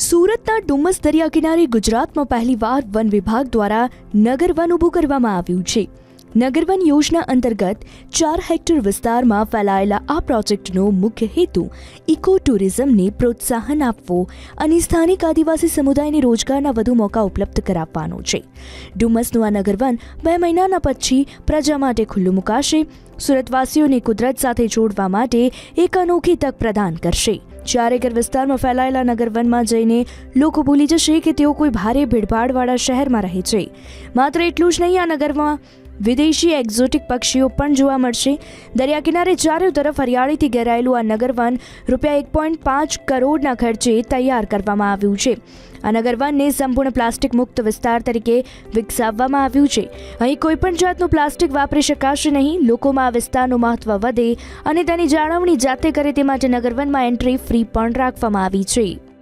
સુરતના ડુમસ દરિયા કિનારે ગુજરાતમાં પહેલીવાર વન વિભાગ દ્વારા નગરવન ઊભું કરવામાં આવ્યું છે. નગરવન યોજના અંતર્ગત ચાર હેક્ટર વિસ્તારમાં ફેલાયેલા આ પ્રોજેક્ટનો મુખ્ય હેતુ ઇકો ટુરિઝમને પ્રોત્સાહન આપવો અને સ્થાનિક આદિવાસી સમુદાયને રોજગારના વધુ મોકા ઉપલબ્ધ કરાવવાનો છે. ડુમસનું આ નગરવન બે મહિનાના પછી પ્રજા માટે ખુલ્લું મુકાશે. સુરતવાસીઓને કુદરત સાથે જોડવા માટે એક અનોખી તક પ્રદાન કરશે. ચાર વિસ્તારમાં ફેલાયેલા નગરવનમાં જઈને લોકો ભૂલી જશે કે તેઓ કોઈ ભારે ભીડભાડવાળા શહેરમાં રહે છે. માત્ર એટલું જ નહીં, આ નગરમાં વિદેશી એક્ઝોટિક પક્ષીઓ પણ જોવા મળશે. દરિયા કિનારે ચારે તરફ હરિયાળીથી ઘેરાયેલું આ નગરવન રૂપિયા એક પોઈન્ટ પાંચ કરોડના ખર્ચે તૈયાર કરવામાં આવ્યું છે. આ નગરવનને સંપૂર્ણ પ્લાસ્ટિક મુક્ત વિસ્તાર તરીકે વિકસાવવામાં આવ્યું છે. અહીં કોઈપણ જાતનું પ્લાસ્ટિક વાપરી શકાશે નહીં. લોકોમાં આ વિસ્તારનું મહત્વ વધે અને તેની જાળવણી જાતે કરે તે માટે નગરવનમાં એન્ટ્રી ફ્રી પણ રાખવામાં આવી છે.